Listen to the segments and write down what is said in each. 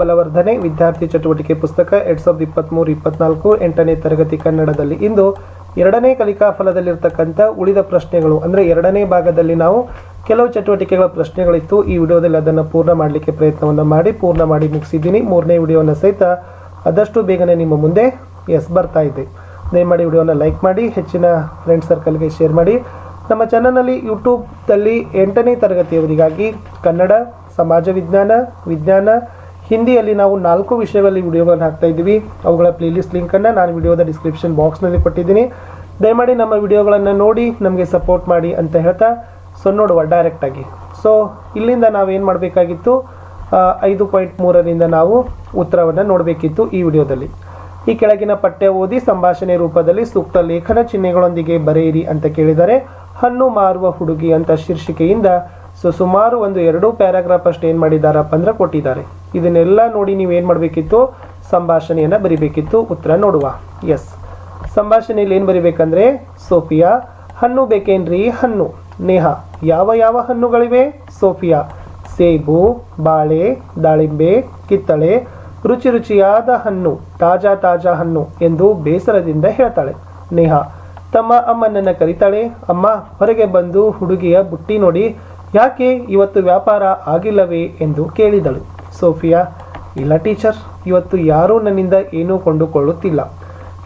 ಬಲವರ್ಧನೆ, ವಿದ್ಯಾರ್ಥಿ ಚಟುವಟಿಕೆ ಪುಸ್ತಕ, ಎರಡ್ ಸಾವಿರದ ಇಪ್ಪತ್ತ್ಮೂರು ಇಪ್ಪತ್ನಾಲ್ಕು, ಎಂಟನೇ ತರಗತಿ ಕನ್ನಡದಲ್ಲಿ. ಇಂದು ಎರಡನೇ ಕಲಿಕಾ ಫಲದಲ್ಲಿರ್ತಕ್ಕಂಥ ಉಳಿದ ಪ್ರಶ್ನೆಗಳು, ಅಂದರೆ ಎರಡನೇ ಭಾಗದಲ್ಲಿ ನಾವು ಕೆಲವು ಚಟುವಟಿಕೆಗಳ ಪ್ರಶ್ನೆಗಳಿತ್ತು. ಈ ವಿಡಿಯೋದಲ್ಲಿ ಅದನ್ನು ಪೂರ್ಣ ಮಾಡಲಿಕ್ಕೆ ಪ್ರಯತ್ನವನ್ನು ಮಾಡಿ, ಪೂರ್ಣ ಮಾಡಿ ಮುಗಿಸಿದ್ದೀನಿ. ಮೂರನೇ ವಿಡಿಯೋನ ಸಹಿತ ಆದಷ್ಟು ಬೇಗನೆ ನಿಮ್ಮ ಮುಂದೆ ಎಸ್ ಬರ್ತಾ ಇದೆ. ದಯಮಾಡಿ ವಿಡಿಯೋನ ಲೈಕ್ ಮಾಡಿ, ಹೆಚ್ಚಿನ ಫ್ರೆಂಡ್ ಸರ್ಕಲ್ಗೆ ಶೇರ್ ಮಾಡಿ. ನಮ್ಮ ಚಾನಲ್ನಲ್ಲಿ ಯೂಟ್ಯೂಬ್ದಲ್ಲಿ ಎಂಟನೇ ತರಗತಿಯವರಿಗಾಗಿ ಕನ್ನಡ, ಸಮಾಜ ವಿಜ್ಞಾನ ವಿಜ್ಞಾನ ಹಿಂದಿಯಲ್ಲಿ ನಾವು ನಾಲ್ಕು ವಿಷಯಗಳಲ್ಲಿ ವಿಡಿಯೋಗಳನ್ನು ಹಾಕ್ತಾ ಇದ್ದೀವಿ. ಅವುಗಳ ಪ್ಲೇಲಿಸ್ಟ್ ಲಿಂಕನ್ನು ನಾನು ವಿಡಿಯೋದ ಡಿಸ್ಕ್ರಿಪ್ಷನ್ ಬಾಕ್ಸ್ನಲ್ಲಿ ಕೊಟ್ಟಿದ್ದೀನಿ. ದಯಮಾಡಿ ನಮ್ಮ ವಿಡಿಯೋಗಳನ್ನು ನೋಡಿ, ನಮಗೆ ಸಪೋರ್ಟ್ ಮಾಡಿ ಅಂತ ಹೇಳ್ತಾ ಸೊ ನೋಡುವ ಡೈರೆಕ್ಟಾಗಿ ಸೊ ಇಲ್ಲಿಂದ ನಾವೇನು ಮಾಡಬೇಕಾಗಿತ್ತು? ಐದು ಪಾಯಿಂಟ್ ಮೂರರಿಂದ ನಾವು ಉತ್ತರವನ್ನು ನೋಡಬೇಕಿತ್ತು ಈ ವಿಡಿಯೋದಲ್ಲಿ. ಈ ಕೆಳಗಿನ ಪಠ್ಯ ಓದಿ ಸಂಭಾಷಣೆ ರೂಪದಲ್ಲಿ ಸೂಕ್ತ ಲೇಖನ ಚಿಹ್ನೆಗಳೊಂದಿಗೆ ಬರೆಯಿರಿ ಅಂತ ಕೇಳಿದರೆ, ಹಣ್ಣು ಮಾರುವ ಹುಡುಗಿ ಅಂತ ಶೀರ್ಷಿಕೆಯಿಂದ ಸೊ ಸುಮಾರು ಒಂದು ಎರಡು ಪ್ಯಾರಾಗ್ರಾಫ್ ಅಷ್ಟು ಏನು ಮಾಡಿದ್ದಾರಪ್ಪ ಅಂದ್ರೆ ಕೊಟ್ಟಿದ್ದಾರೆ. ಇದನ್ನೆಲ್ಲ ನೋಡಿ ನೀವು ಏನು ಮಾಡಬೇಕಿತ್ತು? ಸಂಭಾಷಣೆಯನ್ನು ಬರಿಬೇಕಿತ್ತು. ಉತ್ತರ ನೋಡುವ. ಎಸ್ ಸಂಭಾಷಣೆಯಲ್ಲಿ ಏನು ಬರಿಬೇಕಂದ್ರೆ, ಸೋಫಿಯಾ, ಹಣ್ಣು ಬೇಕೇನ್ರಿ? ಹಣ್ಣು. ನೇಹ, ಯಾವ ಯಾವ ಹಣ್ಣುಗಳಿವೆ? ಸೋಫಿಯಾ, ಸೇಬು, ಬಾಳೆ, ದಾಳಿಂಬೆ, ಕಿತ್ತಳೆ, ರುಚಿ ರುಚಿಯಾದ ಹಣ್ಣು, ತಾಜಾ ತಾಜಾ ಹಣ್ಣು ಎಂದು ಬೇಸರದಿಂದ ಹೇಳ್ತಾಳೆ. ನೇಹ, ತಮ್ಮ ಅಮ್ಮನನ್ನು ಕರಿತಾಳೆ. ಅಮ್ಮ, ಹೊರಗೆ ಬಂದು ಹುಡುಗಿಯ ಬುಟ್ಟಿ ನೋಡಿ ಯಾಕೆ ಇವತ್ತು ವ್ಯಾಪಾರ ಆಗಿಲ್ಲವೇ ಎಂದು ಕೇಳಿದಳು. ಸೋಫಿಯಾ, ಇಲ್ಲ ಟೀಚರ್, ಇವತ್ತು ಯಾರೂ ನನ್ನಿಂದ ಏನೂ ಕೊಂಡುಕೊಳ್ಳುತ್ತಿಲ್ಲ.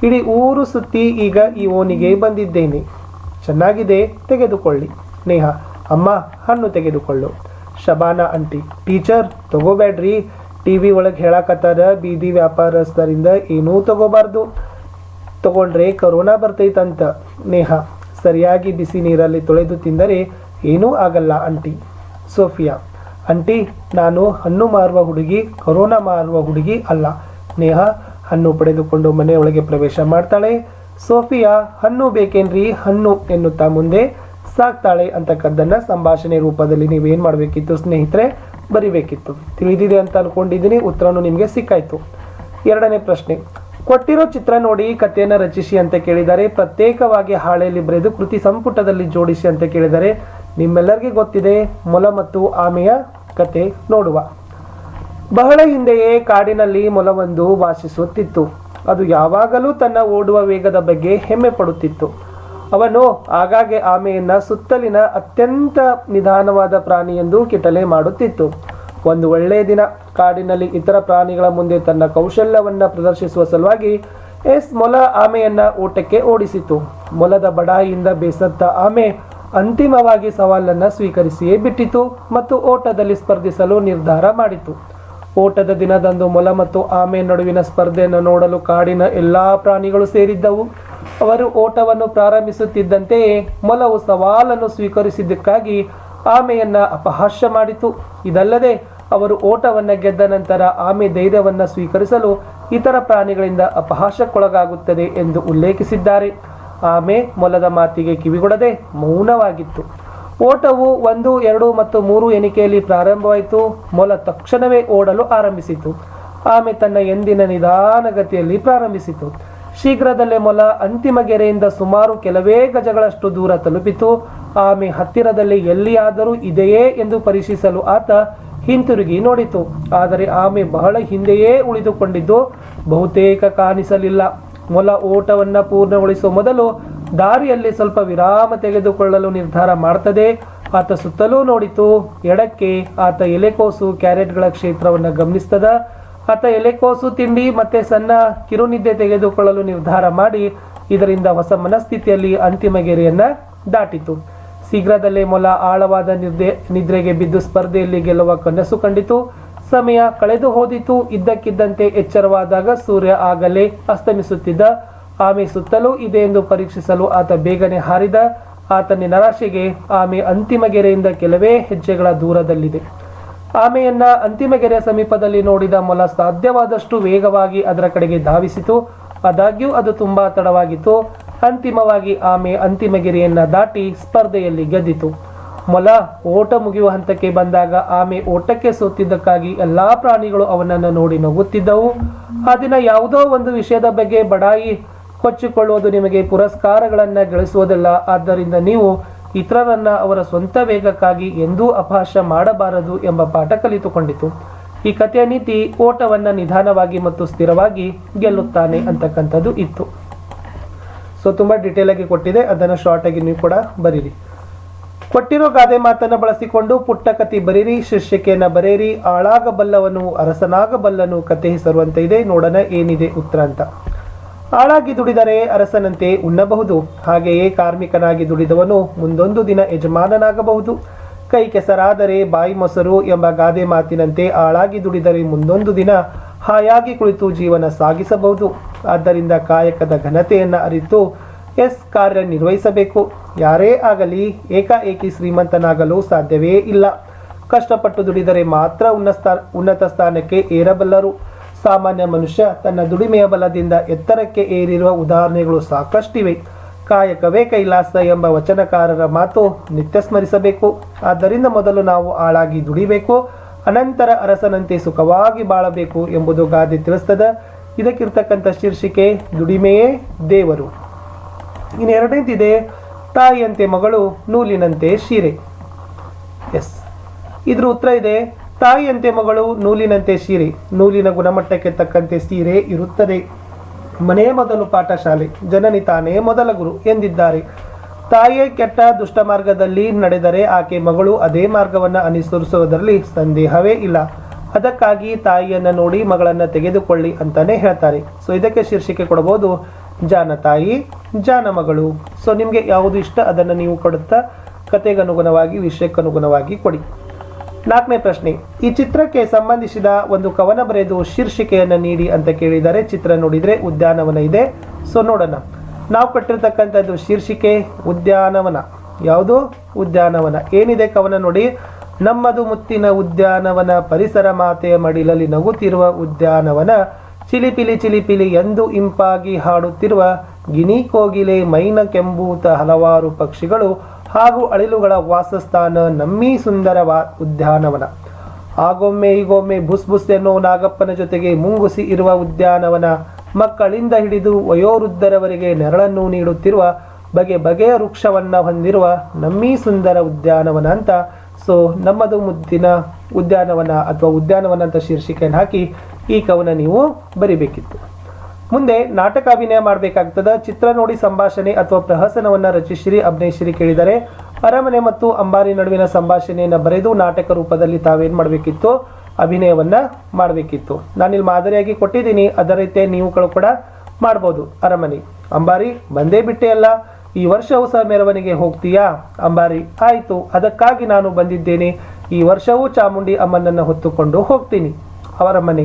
ಇಡೀ ಊರು ಸುತ್ತಿ ಈಗ ಈ ಓನಿಗೆ ಬಂದಿದ್ದೇನೆ. ಚೆನ್ನಾಗಿದೆ, ತೆಗೆದುಕೊಳ್ಳಿ. ನೇಹ, ಅಮ್ಮ, ಹಣ್ಣು ತೆಗೆದುಕೊಳ್ಳು. ಶಬಾನ ಅಂಟಿ ಟೀಚರ್, ತಗೋಬೇಡ್ರಿ. ಟಿ ವಿ ಒಳಗೆ ಹೇಳಕತ್ತಾರ, ಬೀದಿ ವ್ಯಾಪಾರಸ್ಥರಿಂದ ಏನೂ ತಗೋಬಾರ್ದು. ತಗೊಂಡ್ರೆ ಕರೋನಾ ಬರ್ತೈತಂತ. ನೇಹ, ಸರಿಯಾಗಿ ಬಿಸಿ ನೀರಲ್ಲಿ ತೊಳೆದು ತಿಂದರೆ ಏನೂ ಆಗಲ್ಲ ಅಂಟಿ ಸೋಫಿಯಾ. ಅಂಟಿ ನಾನು ಹಣ್ಣು ಮಾರುವ ಹುಡುಗಿ, ಕೊರೋನಾ ಮಾರುವ ಹುಡುಗಿ ಅಲ್ಲ. ನೇಹ ಹಣ್ಣು ಪಡೆದುಕೊಂಡು ಮನೆಯೊಳಗೆ ಪ್ರವೇಶ ಮಾಡ್ತಾಳೆ. ಸೋಫಿಯಾ, ಹಣ್ಣು ಬೇಕೇನ್ರಿ? ಹಣ್ಣು ಎನ್ನುತ್ತಾ ಮುಂದೆ ಸಾಕ್ತಾಳೆ ಅಂತಕ್ಕದ್ದನ್ನು ಸಂಭಾಷಣೆ ರೂಪದಲ್ಲಿ ನೀವೇನು ಮಾಡಬೇಕಿತ್ತು ಸ್ನೇಹಿತರೆ? ಬರಿಬೇಕಿತ್ತು. ತಿಳಿದಿದೆ ಅಂತ ಅನ್ಕೊಂಡಿದ್ದೀನಿ, ಉತ್ತರನು ನಿಮಗೆ ಸಿಕ್ಕಾಯ್ತು. ಎರಡನೇ ಪ್ರಶ್ನೆ. ಕೊಟ್ಟಿರೋ ಚಿತ್ರ ನೋಡಿ ಕಥೆಯನ್ನು ರಚಿಸಿ ಅಂತ ಕೇಳಿದರೆ ಪ್ರತ್ಯೇಕವಾಗಿ ಹಾಳೆಯಲ್ಲಿ ಬರೆದು ಕೃತಿ ಸಂಪುಟದಲ್ಲಿ ಜೋಡಿಸಿ ಅಂತ ಕೇಳಿದರೆ ನಿಮ್ಮೆಲ್ಲರಿಗೆ ಗೊತ್ತಿದೆ, ಮೊಲ ಮತ್ತು ಆಮೆಯ ಕತೆ ನೋಡುವ. ಬಹಳ ಹಿಂದೆಯೇ ಕಾಡಿನಲ್ಲಿ ಮೊಲವೊಂದು ವಾಸಿಸುತ್ತಿತ್ತು. ಅದು ಯಾವಾಗಲೂ ತನ್ನ ಓಡುವ ವೇಗದ ಬಗ್ಗೆ ಹೆಮ್ಮೆ ಪಡುತ್ತಿತ್ತು. ಅವನು ಆಗಾಗ್ಗೆ ಆಮೆಯನ್ನ ಸುತ್ತಲಿನ ಅತ್ಯಂತ ನಿಧಾನವಾದ ಪ್ರಾಣಿ ಎಂದು ಕಿಟಲೆ ಮಾಡುತ್ತಿತ್ತು. ಒಂದು ಒಳ್ಳೆಯ ದಿನ ಕಾಡಿನಲ್ಲಿ ಇತರ ಪ್ರಾಣಿಗಳ ಮುಂದೆ ತನ್ನ ಕೌಶಲ್ಯವನ್ನ ಪ್ರದರ್ಶಿಸುವ ಸಲುವಾಗಿ ಎಸ್ ಮೊಲ ಆಮೆಯನ್ನ ಓಟಕ್ಕೆ ಓಡಿಸಿತು. ಮೊಲದ ಬಡಾಯಿಯಿಂದ ಬೇಸತ್ತ ಆಮೆ ಅಂತಿಮವಾಗಿ ಸವಾಲನ್ನು ಸ್ವೀಕರಿಸಿಯೇ ಬಿಟ್ಟಿತು ಮತ್ತು ಓಟದಲ್ಲಿ ಸ್ಪರ್ಧಿಸಲು ನಿರ್ಧಾರ ಮಾಡಿತು. ಓಟದ ದಿನದಂದು ಮೊಲ ಮತ್ತು ಆಮೆ ನಡುವಿನ ಸ್ಪರ್ಧೆಯನ್ನು ನೋಡಲು ಕಾಡಿನ ಎಲ್ಲಾ ಪ್ರಾಣಿಗಳು ಸೇರಿದ್ದವು. ಅವರು ಓಟವನ್ನು ಪ್ರಾರಂಭಿಸುತ್ತಿದ್ದಂತೆಯೇ ಮೊಲವು ಸವಾಲನ್ನು ಸ್ವೀಕರಿಸಿದ್ದಕ್ಕಾಗಿ ಆಮೆಯನ್ನು ಅಪಹಾಸ್ಯ ಮಾಡಿತು. ಇದಲ್ಲದೆ ಅವರು ಓಟವನ್ನು ಗೆದ್ದ ನಂತರ ಆಮೆ ಧೈರ್ಯವನ್ನು ಸ್ವೀಕರಿಸಲು ಇತರ ಪ್ರಾಣಿಗಳಿಂದ ಅಪಹಾಸ್ಯಕ್ಕೊಳಗಾಗುತ್ತದೆ ಎಂದು ಉಲ್ಲೇಖಿಸಿದ್ದಾರೆ. ಆಮೆ ಮೊಲದ ಮಾತಿಗೆ ಕಿವಿಗೊಡದೆ ಮೌನವಾಗಿತ್ತು. ಓಟವು ಒಂದು, ಎರಡು ಮತ್ತು ಮೂರು ಎಣಿಕೆಯಲ್ಲಿ ಪ್ರಾರಂಭವಾಯಿತು. ಮೊಲ ತಕ್ಷಣವೇ ಓಡಲು ಆರಂಭಿಸಿತು. ಆಮೆ ತನ್ನ ಎಂದಿನ ನಿಧಾನಗತಿಯಲ್ಲಿ ಪ್ರಾರಂಭಿಸಿತು. ಶೀಘ್ರದಲ್ಲೇ ಮೊಲ ಅಂತಿಮ ಗೆರೆಯಿಂದ ಸುಮಾರು ಕೆಲವೇ ಗಜಗಳಷ್ಟು ದೂರ ತಲುಪಿತು. ಆಮೆ ಹತ್ತಿರದಲ್ಲಿ ಎಲ್ಲಿಯಾದರೂ ಇದೆಯೇ ಎಂದು ಪರೀಕ್ಷಿಸಲು ಆತ ಹಿಂತಿರುಗಿ ನೋಡಿತು. ಆದರೆ ಆಮೆ ಬಹಳ ಹಿಂದೆಯೇ ಉಳಿದುಕೊಂಡಿದ್ದು, ಬಹುತೇಕ ಕಾಣಿಸಲಿಲ್ಲ. ಮೊಲ ಓಟವನ್ನು ಪೂರ್ಣಗೊಳಿಸುವ ಮೊದಲು ದಾರಿಯಲ್ಲಿ ಸ್ವಲ್ಪ ವಿರಾಮ ತೆಗೆದುಕೊಳ್ಳಲು ನಿರ್ಧಾರ ಮಾಡ್ತದೆ. ಆತ ಸುತ್ತಲೂ ನೋಡಿತು, ಎಡಕ್ಕೆ ಆತ ಎಲೆಕೋಸು ಕ್ಯಾರೆಟ್ಗಳ ಕ್ಷೇತ್ರವನ್ನು ಗಮನಿಸ್ತದ. ಆತ ಎಲೆಕೋಸು ತಿಂಡಿ ಮತ್ತೆ ಸಣ್ಣ ಕಿರುನಿದ್ದೆ ತೆಗೆದುಕೊಳ್ಳಲು ನಿರ್ಧಾರ ಮಾಡಿ ಇದರಿಂದ ಹೊಸ ಮನಸ್ಥಿತಿಯಲ್ಲಿ ಅಂತಿಮ ಗೆರೆಯನ್ನು ದಾಟಿತು. ಶೀಘ್ರದಲ್ಲೇ ಮೊಲ ಆಳವಾದ ನಿದ್ದೆ, ನಿದ್ರೆಗೆ ಬಿದ್ದು ಸ್ಪರ್ಧೆಯಲ್ಲಿ ಗೆಲ್ಲುವ ಕನಸು ಕಂಡಿತು. ಸಮಯ ಕಳೆದು ಹೋದಿತು. ಇದ್ದಕ್ಕಿದ್ದಂತೆ ಎಚ್ಚರವಾದಾಗ ಸೂರ್ಯ ಆಗಲೇ ಅಸ್ತಮಿಸುತ್ತಿದ್ದ. ಆಮೆ ಸುತ್ತಲೂ ಇದೆ ಎಂದು ಪರೀಕ್ಷಿಸಲು ಆತ ಬೇಗನೆ ಹಾರಿದ. ಆತನ ನಿರಾಶೆಗೆ, ಆಮೆ ಅಂತಿಮ ಗೆರೆಯಿಂದ ಕೆಲವೇ ಹೆಜ್ಜೆಗಳ ದೂರದಲ್ಲಿದೆ. ಆಮೆಯನ್ನ ಅಂತಿಮ ಗೆರೆಯ ಸಮೀಪದಲ್ಲಿ ನೋಡಿದ ಮೊಲ ಸಾಧ್ಯವಾದಷ್ಟು ವೇಗವಾಗಿ ಅದರ ಕಡೆಗೆ ಧಾವಿಸಿತು. ಆದಾಗ್ಯೂ ಅದು ತುಂಬಾ ತಡವಾಗಿತ್ತು. ಅಂತಿಮವಾಗಿ ಆಮೆ ಅಂತಿಮ ಗೆರೆಯನ್ನ ದಾಟಿ ಸ್ಪರ್ಧೆಯಲ್ಲಿ ಗೆದ್ದಿತು. ಮೊಲ ಓಟ ಮುಗಿಯುವ ಹಂತಕ್ಕೆ ಬಂದಾಗ ಆಮೆ ಓಟಕ್ಕೆ ಸೋತಿದ್ದಕ್ಕಾಗಿ ಎಲ್ಲಾ ಪ್ರಾಣಿಗಳು ಅವನನ್ನು ನೋಡಿ ನಗುತ್ತಿದ್ದವು. ಆ ದಿನ ಯಾವುದೋ ಒಂದು ವಿಷಯದ ಬಗ್ಗೆ ಬಡಾಯಿ ಕೊಚ್ಚಿಕೊಳ್ಳುವುದು ನಿಮಗೆ ಪುರಸ್ಕಾರಗಳನ್ನು ಗಳಿಸುವುದಿಲ್ಲ. ಆದ್ದರಿಂದ ನೀವು ಇತರರನ್ನ ಅವರ ಸ್ವಂತ ವೇಗಕ್ಕಾಗಿ ಎಂದೂ ಅಪಹಾಸ್ಯ ಮಾಡಬಾರದು ಎಂಬ ಪಾಠ ಕಲಿತುಕೊಂಡಿತು. ಈ ಕಥೆಯ ನೀತಿ ಓಟವನ್ನು ನಿಧಾನವಾಗಿ ಮತ್ತು ಸ್ಥಿರವಾಗಿ ಗೆಲ್ಲುತ್ತಾನೆ ಅಂತಕ್ಕಂಥದ್ದು ಇತ್ತು. ಸೊ ತುಂಬಾ ಡೀಟೇಲ್ ಆಗಿ ಕೊಟ್ಟಿದೆ. ಅದನ್ನು ಶಾರ್ಟಾಗಿ ನೀವು ಕೂಡ ಬರೀರಿ. ಕೊಟ್ಟಿರೋ ಗಾದೆ ಮಾತನ್ನ ಬಳಸಿಕೊಂಡು ಪುಟ್ಟ ಕತಿ ಬರೀರಿ ಶೀರ್ಷಿಕೆಯನ್ನು ಬರೆಯಿರಿ ಆಳಾಗಬಲ್ಲವನು ಅರಸನಾಗಬಲ್ಲನು ಕತೆ ಹೆಸರುವಂತೆ ಇದೆ, ನೋಡೋಣ ಏನಿದೆ ಉತ್ತರ ಅಂತ. ಆಳಾಗಿ ದುಡಿದರೆ ಅರಸನಂತೆ ಉಣ್ಣಬಹುದು, ಹಾಗೆಯೇ ಕಾರ್ಮಿಕನಾಗಿ ದುಡಿದವನು ಮುಂದೊಂದು ದಿನ ಯಜಮಾನನಾಗಬಹುದು. ಕೈ ಕೆಸರಾದರೆ ಬಾಯಿ ಮೊಸರು ಎಂಬ ಗಾದೆ ಮಾತಿನಂತೆ ಆಳಾಗಿ ದುಡಿದರೆ ಮುಂದೊಂದು ದಿನ ಹಾಯಾಗಿ ಕುಳಿತು ಜೀವನ ಸಾಗಿಸಬಹುದು. ಆದ್ದರಿಂದ ಕಾಯಕದ ಘನತೆಯನ್ನು ಅರಿತು ಎಸ್ ಕಾರ್ಯ ನಿರ್ವಹಿಸಬೇಕು. ಯಾರೇ ಆಗಲಿ ಏಕಾಏಕಿ ಶ್ರೀಮಂತನಾಗಲು ಸಾಧ್ಯವೇ ಇಲ್ಲ. ಕಷ್ಟಪಟ್ಟು ದುಡಿದರೆ ಮಾತ್ರ ಉನ್ನತ ಉನ್ನತ ಸ್ಥಾನಕ್ಕೆ ಏರಬಲ್ಲರು. ಸಾಮಾನ್ಯ ಮನುಷ್ಯ ತನ್ನ ದುಡಿಮೆಯ ಬಲದಿಂದ ಎತ್ತರಕ್ಕೆ ಏರಿರುವ ಉದಾಹರಣೆಗಳು ಸಾಕಷ್ಟಿವೆ. ಕಾಯಕವೇ ಕೈಲಾಸ ಎಂಬ ವಚನಕಾರರ ಮಾತು ನಿತ್ಯ ಸ್ಮರಿಸಬೇಕು. ಆದ್ದರಿಂದ ಮೊದಲು ನಾವು ಆಳಾಗಿ ದುಡಿಬೇಕು. ಅನಂತರ ಅರಸನಂತೆ ಸುಖವಾಗಿ ಬಾಳಬೇಕು ಎಂಬುದು ಗಾದೆ ತಿಳಿಸ್ತದ. ಇದಕ್ಕಿರ್ತಕ್ಕಂಥ ಶೀರ್ಷಿಕೆ, ದುಡಿಮೆಯೇ ದೇವರು. ಇನ್ನು ಎರಡನೇದಿದೆ ತಾಯಿಯಂತೆ ಮಗಳು ನೂಲಿನಂತೆ ಸೀರೆ. ಎಸ್. ಇದ್ರ ಉತ್ತರ ಇದೆ, ತಾಯಿಯಂತೆ ಮಗಳು ನೂಲಿನಂತೆ ಸೀರೆ. ನೂಲಿನ ಗುಣಮಟ್ಟಕ್ಕೆ ತಕ್ಕಂತೆ ಸೀರೆ ಇರುತ್ತದೆ. ಮನೆ ಮೊದಲು ಪಾಠಶಾಲೆ, ಜನನಿ ತಾನೇ ಮೊದಲ ಗುರು ಎಂದಿದ್ದಾರೆ. ತಾಯಿಯೇ ಕೆಟ್ಟ ದುಷ್ಟ ಮಾರ್ಗದಲ್ಲಿ ನಡೆದರೆ ಆಕೆ ಮಗಳು ಅದೇ ಮಾರ್ಗವನ್ನು ಅನುಸರಿಸುವುದರಲ್ಲಿ ಸಂದೇಹವೇ ಇಲ್ಲ. ಅದಕ್ಕಾಗಿ ತಾಯಿಯನ್ನ ನೋಡಿ ಮಗಳನ್ನ ತೆಗೆದುಕೊಳ್ಳಿ ಅಂತಾನೆ ಹೇಳ್ತಾರೆ. ಸೊ ಇದಕ್ಕೆ ಶೀರ್ಷಿಕೆ ಕೊಡಬಹುದು ಜಾನ ತಾಯಿ, ಜಾನ ಮಗಳು. ಸೊ ನಿಮಗೆ ಯಾವುದು ಇಷ್ಟ, ಅದನ್ನು ನೀವು ಕೊಡುತ್ತಾ ಕತೆಗನುಗುಣವಾಗಿ ವಿಷಯಕ್ಕನುಗುಣವಾಗಿ ವಿಷಯಕ್ಕೆ ಕೊಡಿ. ನಾಲ್ಕನೇ ಪ್ರಶ್ನೆ, ಈ ಚಿತ್ರಕ್ಕೆ ಸಂಬಂಧಿಸಿದ ಒಂದು ಕವನ ಬರೆದು ಶೀರ್ಷಿಕೆಯನ್ನು ನೀಡಿ ಅಂತ ಕೇಳಿದರೆ, ಚಿತ್ರ ನೋಡಿದರೆ ಉದ್ಯಾನವನ ಇದೆ. ಸೊ ನೋಡೋಣ. ನಾವು ಕೊಟ್ಟಿರ್ತಕ್ಕಂಥದ್ದು ಶೀರ್ಷಿಕೆ, ಉದ್ಯಾನವನ. ಯಾವುದು? ಉದ್ಯಾನವನ. ಏನಿದೆ ಕವನ ನೋಡಿ? ನಮ್ಮದು ಮುತ್ತಿನ ಉದ್ಯಾನವನ, ಪರಿಸರ ಮಾತೆಯ ಮಡಿಲಲ್ಲಿ ನಗುತ್ತಿರುವ ಉದ್ಯಾನವನ. ಚಿಲಿಪಿಲಿ ಚಿಲಿಪಿಲಿ ಎಂದು ಇಂಪಾಗಿ ಹಾಡುತ್ತಿರುವ ಗಿನಿ ಕೋಗಿಲೆ ಮೈನ ಕೆಂಬೂತ ಹಲವಾರು ಪಕ್ಷಿಗಳು ಹಾಗೂ ಅಳಿಲುಗಳ ವಾಸಸ್ಥಾನ ನಮ್ಮೀ ಸುಂದರವಾ ಉದ್ಯಾನವನ. ಆಗೊಮ್ಮೆ ಈಗೊಮ್ಮೆ ಬುಸ್ ಬುಸ್ ಎನ್ನುವ ನಾಗಪ್ಪನ ಜೊತೆಗೆ ಮುಂಗುಸಿ ಇರುವ ಉದ್ಯಾನವನ. ಮಕ್ಕಳಿಂದ ಹಿಡಿದು ವಯೋವೃದ್ಧರವರಿಗೆ ನೆರಳನ್ನು ನೀಡುತ್ತಿರುವ ಬಗೆ ಬಗೆಯ ವೃಕ್ಷವನ್ನು ಹೊಂದಿರುವ ನಮ್ಮೀ ಸುಂದರ ಉದ್ಯಾನವನ ಅಂತ. ಸೊ ನಮ್ಮದು ಮುದ್ದಿನ ಉದ್ಯಾನವನ ಅಥವಾ ಉದ್ಯಾನವನ ಅಂತ ಶೀರ್ಷಿಕೆಯನ್ನು ಹಾಕಿ ಈ ಕವನ ನೀವು ಬರಿಬೇಕಿತ್ತು. ಮುಂದೆ ನಾಟಕ ಅಭಿನಯ ಮಾಡಬೇಕಾಗ್ತದ. ಚಿತ್ರ ನೋಡಿ ಸಂಭಾಷಣೆ ಅಥವಾ ಪ್ರಹಸನವನ್ನ ರಚಿಸಿರಿ, ಅಭಿನಯಿಸಿರಿ ಕೇಳಿದರೆ ಅರಮನೆ ಮತ್ತು ಅಂಬಾರಿ ನಡುವಿನ ಸಂಭಾಷಣೆಯನ್ನು ಬರೆದು ನಾಟಕ ರೂಪದಲ್ಲಿ ತಾವೇನ್ ಮಾಡಬೇಕಿತ್ತು? ಅಭಿನಯವನ್ನ ಮಾಡಬೇಕಿತ್ತು. ನಾನಿಲ್ಲಿ ಮಾದರಿಯಾಗಿ ಕೊಟ್ಟಿದ್ದೀನಿ. ಅದರ ರೀತಿ ನೀವುಗಳು ಕೂಡ ಮಾಡ್ಬೋದು. ಅರಮನೆ, ಅಂಬಾರಿ ಬಂದೇ ಬಿಟ್ಟೆ ಅಲ್ಲ. ಈ ವರ್ಷವೂ ಸಹ ಮೆರವಣಿಗೆ ಹೋಗ್ತೀಯಾ? ಅಂಬಾರಿ, ಆಯಿತು. ಅದಕ್ಕಾಗಿ ನಾನು ಬಂದಿದ್ದೇನೆ. ಈ ವರ್ಷವೂ ಚಾಮುಂಡಿ ಅಮ್ಮನನ್ನು ಹೊತ್ತುಕೊಂಡು ಹೋಗ್ತೀನಿ. ಅವರ ಮನೆ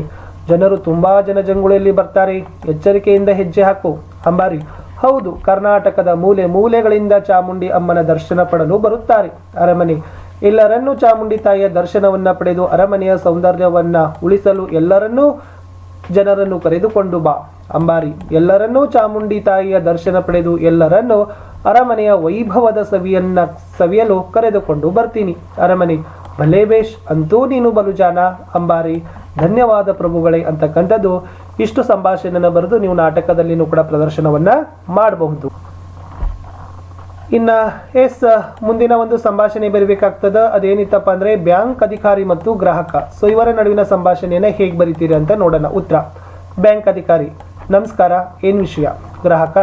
ಜನರು ತುಂಬಾ ಜನಜಂಗುಳಿಯಲ್ಲಿ ಬರ್ತಾರೆ. ಎಚ್ಚರಿಕೆಯಿಂದ ಹೆಜ್ಜೆ ಹಾಕು. ಅಂಬಾರಿ, ಹೌದು, ಕರ್ನಾಟಕದ ಮೂಲೆ ಮೂಲೆಗಳಿಂದ ಚಾಮುಂಡಿ ಅಮ್ಮನ ದರ್ಶನ ಪಡಲು ಬರುತ್ತಾರೆ. ಅರಮನೆ, ಎಲ್ಲರನ್ನೂ ಚಾಮುಂಡಿ ತಾಯಿಯ ದರ್ಶನವನ್ನ ಪಡೆದು ಅರಮನೆಯ ಸೌಂದರ್ಯವನ್ನ ಉಳಿಸಲು ಎಲ್ಲರನ್ನೂ ಜನರನ್ನು ಕರೆದುಕೊಂಡು ಬಾ. ಅಂಬಾರಿ, ಎಲ್ಲರನ್ನೂ ಚಾಮುಂಡಿ ತಾಯಿಯ ದರ್ಶನ ಪಡೆದು ಎಲ್ಲರನ್ನು ಅರಮನೆಯ ವೈಭವದ ಸವಿಯನ್ನ ಸವಿಯಲು ಕರೆದುಕೊಂಡು ಬರ್ತೀನಿ. ಅರಮನೆ ಭಲೇ ಬೇಷ್ ಅಂತೂ ನೀನು ಬಲು ಜಾನ ಅಂಬಾರಿ ಧನ್ಯವಾದ ಪ್ರಭುಗಳೇ ಅಂತಕ್ಕಂಥದ್ದು ಇಷ್ಟು ಸಂಭಾಷಣೆಯನ್ನು ಬರೆದು ನೀವು ನಾಟಕದಲ್ಲಿನೂ ಕೂಡ ಪ್ರದರ್ಶನವನ್ನ ಮಾಡಬಹುದು. ಇನ್ನ ಎಸ್, ಮುಂದಿನ ಒಂದು ಸಂಭಾಷಣೆ ಬರೀಬೇಕಾಗ್ತದ, ಅದೇನಿತ್ತಪ್ಪ ಅಂದ್ರೆ ಬ್ಯಾಂಕ್ ಅಧಿಕಾರಿ ಮತ್ತು ಗ್ರಾಹಕ. ಸೊ ಇವರ ನಡುವಿನ ಸಂಭಾಷಣೆಯನ್ನು ಹೇಗೆ ಬರೀತೀರಿ ಅಂತ ನೋಡೋಣ. ಉತ್ತರ, ಬ್ಯಾಂಕ್ ಅಧಿಕಾರಿ. ನಮಸ್ಕಾರ, ಏನು ವಿಷಯ? ಗ್ರಾಹಕ,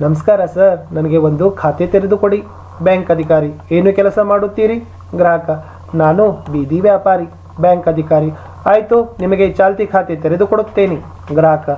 ನಮಸ್ಕಾರ ಸರ್, ನನಗೆ ಒಂದು ಖಾತೆ ತೆರೆದುಕೊಡಿ. ಬ್ಯಾಂಕ್ ಅಧಿಕಾರಿ, ಏನು ಕೆಲಸ ಮಾಡುತ್ತೀರಿ? ಗ್ರಾಹಕ, ನಾನು ಬೀದಿ ವ್ಯಾಪಾರಿ. ಬ್ಯಾಂಕ್ ಅಧಿಕಾರಿ ಆಯ್ತು, ನಿಮಗೆ ಚಾಲ್ತಿ ಖಾತೆ ತೆರೆದು ಕೊಡುತ್ತೇನೆ ಗ್ರಾಹಕ,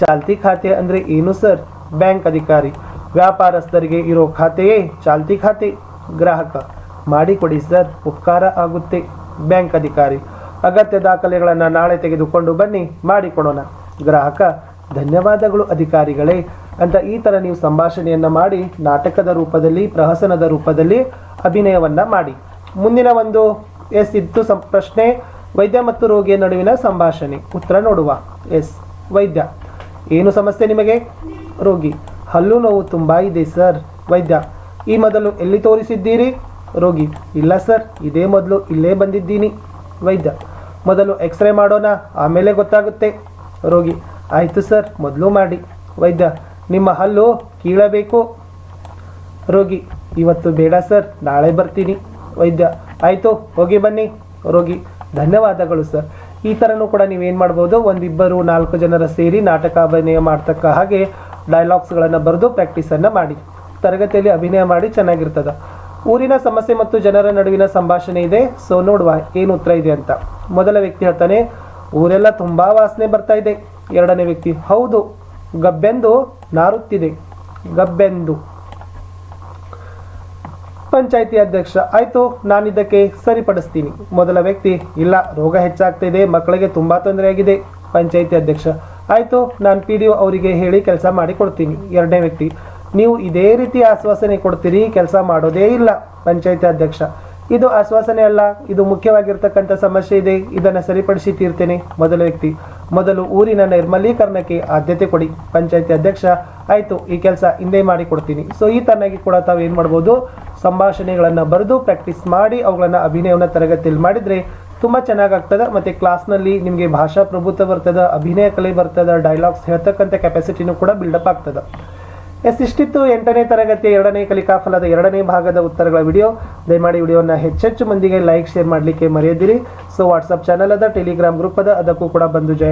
ಚಾಲ್ತಿ ಖಾತೆ ಅಂದರೆ ಏನು ಸರ್? ಬ್ಯಾಂಕ್ ಅಧಿಕಾರಿ, ವ್ಯಾಪಾರಸ್ಥರಿಗೆ ಇರೋ ಖಾತೆಯೇ ಚಾಲ್ತಿ ಖಾತೆ? ಗ್ರಾಹಕ ಮಾಡಿಕೊಡಿ ಸರ್, ಉಪಕಾರ ಆಗುತ್ತೆ. ಬ್ಯಾಂಕ್ ಅಧಿಕಾರಿ, ಅಗತ್ಯ ದಾಖಲೆಗಳನ್ನು ನಾಳೆ ತೆಗೆದುಕೊಂಡು ಬನ್ನಿ ಮಾಡಿಕೊಡೋಣ ಗ್ರಾಹಕ, ಧನ್ಯವಾದಗಳು ಅಧಿಕಾರಿಗಳೇ ಅಂತ ಈ ಥರ ನೀವು ಸಂಭಾಷಣೆಯನ್ನು ಮಾಡಿ, ನಾಟಕದ ರೂಪದಲ್ಲಿ, ಪ್ರಹಸನದ ರೂಪದಲ್ಲಿ ಅಭಿನಯವನ್ನು ಮಾಡಿ. ಮುಂದಿನ ಒಂದು ಎಸ್ ಇತ್ತು ಸಂ- ಪ್ರಶ್ನೆ ವೈದ್ಯ ಮತ್ತು ರೋಗಿಯ ನಡುವಿನ ಸಂಭಾಷಣೆ. ಉತ್ತರ ನೋಡುವ. ಎಸ್. ವೈದ್ಯ. ಏನು ಸಮಸ್ಯೆ ನಿಮಗೆ? ರೋಗಿ. ಹಲ್ಲು ನೋವು ತುಂಬ ಇದೆ, ಸರ್. ವೈದ್ಯ. ಈ ಮೊದಲು ಎಲ್ಲಿ ತೋರಿಸಿದ್ದೀರಿ? ರೋಗಿ. ಇಲ್ಲ, ಸರ್. ಇದೇ ಮೊದಲು ಇಲ್ಲೇ ಬಂದಿದ್ದೀನಿ. ವೈದ್ಯ. ಮೊದಲು ಎಕ್ಸ್ರೇ ಮಾಡೋಣ, ಆಮೇಲೆ ಗೊತ್ತಾಗುತ್ತೆ. ರೋಗಿ. ಆಯಿತು, ಸರ್. ಮೊದಲು ಮಾಡಿ. ವೈದ್ಯ. ನಿಮ್ಮ ಹಲ್ಲು ಕೀಳಬೇಕು. ರೋಗಿ. ಇವತ್ತು ಬೇಡ, ಸರ್. ನಾಳೆ ಬರ್ತೀನಿ. ವೈದ್ಯ. ಆಯಿತು, ಹೋಗಿ ಬನ್ನಿ. ರೋಗಿ, ಧನ್ಯವಾದಗಳು ಸರ್. ಈ ಥರನೂ ಕೂಡ ನೀವೇನು ಮಾಡ್ಬೋದು, ಒಂದಿಬ್ಬರು ನಾಲ್ಕು ಜನರ ಸೇರಿ ನಾಟಕ ಅಭಿನಯ ಮಾಡ್ತಕ್ಕ ಹಾಗೆ ಡೈಲಾಗ್ಸ್ಗಳನ್ನು ಬರೆದು ಪ್ರಾಕ್ಟೀಸನ್ನು ಮಾಡಿ. ತರಗತಿಯಲ್ಲಿ ಅಭಿನಯ ಮಾಡಿ ಚೆನ್ನಾಗಿರ್ತದೆ. ಊರಿನ ಸಮಸ್ಯೆ ಮತ್ತು ಜನರ ನಡುವಿನ ಸಂಭಾಷಣೆ ಇದೆ ಸೊ ನೋಡುವ ಏನು ಉತ್ತರ ಇದೆ ಅಂತ. ಮೊದಲ ವ್ಯಕ್ತಿ ಹೇಳ್ತಾನೆ, ಊರೆಲ್ಲ ತುಂಬ ವಾಸನೆ ಬರ್ತಾ ಇದೆ. ಎರಡನೇ ವ್ಯಕ್ತಿ, ಹೌದು, ಗಬ್ಬೆಂದು ನಾರುತ್ತಿದೆ. ಗಬ್ಬೆಂದು. ಪಂಚಾಯಿತಿ ಅಧ್ಯಕ್ಷ, ಆಯಿತು ನಾನು ಇದಕ್ಕೆ ಸರಿಪಡಿಸ್ತೀನಿ. ಮೊದಲ ವ್ಯಕ್ತಿ, ಇಲ್ಲ, ರೋಗ ಹೆಚ್ಚಾಗ್ತಾ ಇದೆ ಮಕ್ಕಳಿಗೆ ತುಂಬಾ ತೊಂದರೆ ಆಗಿದೆ. ಪಂಚಾಯಿತಿ ಅಧ್ಯಕ್ಷ, ಆಯಿತು, ನಾನು ಪಿ ಡಿ ಅವರಿಗೆ ಹೇಳಿ ಕೆಲಸ ಮಾಡಿ ಕೊಡ್ತೀನಿ. ಎರಡನೇ ವ್ಯಕ್ತಿ, ನೀವು ಇದೇ ರೀತಿ ಆಶ್ವಾಸನೆ ಕೊಡ್ತೀರಿ, ಕೆಲಸ ಮಾಡೋದೇ ಇಲ್ಲ. ಪಂಚಾಯಿತಿ ಅಧ್ಯಕ್ಷ, ಇದು ಆಶ್ವಾಸನೆ ಅಲ್ಲ, ಇದು ಮುಖ್ಯವಾಗಿರ್ತಕ್ಕಂಥ ಸಮಸ್ಯೆ ಇದೆ, ಇದನ್ನು ಸರಿಪಡಿಸಿ ತೀರ್ತೇನೆ. ಮೊದಲ ವ್ಯಕ್ತಿ ಮೊದಲು ಊರಿನ ನಿರ್ಮಲೀಕರಣಕ್ಕೆ ಆದ್ಯತೆ ಕೊಡಿ. ಪಂಚಾಯತಿ ಅಧ್ಯಕ್ಷ, ಆಯಿತು, ಈ ಕೆಲಸ ಹಿಂದೆ ಮಾಡಿ ಕೊಡ್ತೀನಿ. ಸೊ ಈ ತರನಾಗಿ ಕೂಡ ತಾವು ಏನು ಮಾಡ್ಬೋದು? ಸಂಭಾಷಣೆಗಳನ್ನು ಬರೆದು ಪ್ರಾಕ್ಟೀಸ್ ಮಾಡಿ, ಅವುಗಳನ್ನು ಅಭಿನಯವನ್ನು ತರಗತಿಯಲ್ಲಿ ಮಾಡಿದರೆ ತುಂಬ ಚೆನ್ನಾಗಾಗ್ತದೆ. ಮತ್ತು ಕ್ಲಾಸ್ನಲ್ಲಿ ನಿಮಗೆ ಭಾಷಾ ಪ್ರಭುತ್ವ ಬರ್ತದೆ, ಅಭಿನಯ ಕಲೆ ಬರ್ತದೆ ಡೈಲಾಗ್ಸ್ ಹೇಳ್ತಕ್ಕಂಥ ಕೆಪಾಸಿಟಿನೂ ಕೂಡ ಬಿಲ್ಡಪ್ ಆಗ್ತದೆ. ಎಸ್, ಇಷ್ಟಿತ್ತು ಎಂಟನೇ ತರಗತಿಯ ಎರಡನೇ ಕಲಿಕಾ ಫಲದ ಎರಡನೇ ಭಾಗದ ಉತ್ತರಗಳ ವಿಡಿಯೋ. ದಯಮಾಡಿ ವಿಡಿಯೋನ ಹೆಚ್ಚೆಚ್ಚು ಮಂದಿಗೆ ಲೈಕ್ ಶೇರ್ ಮಾಡಲಿಕ್ಕೆ ಮರೆಯದಿರಿ. ಸೊ ವಾಟ್ಸಪ್ ಚಾನಲ್ ಅದ ಟೆಲಿಗ್ರಾಮ್ ಗ್ರೂಪ್ ಅದ, ಅದಕ್ಕೂ ಕೂಡ ಬಂದು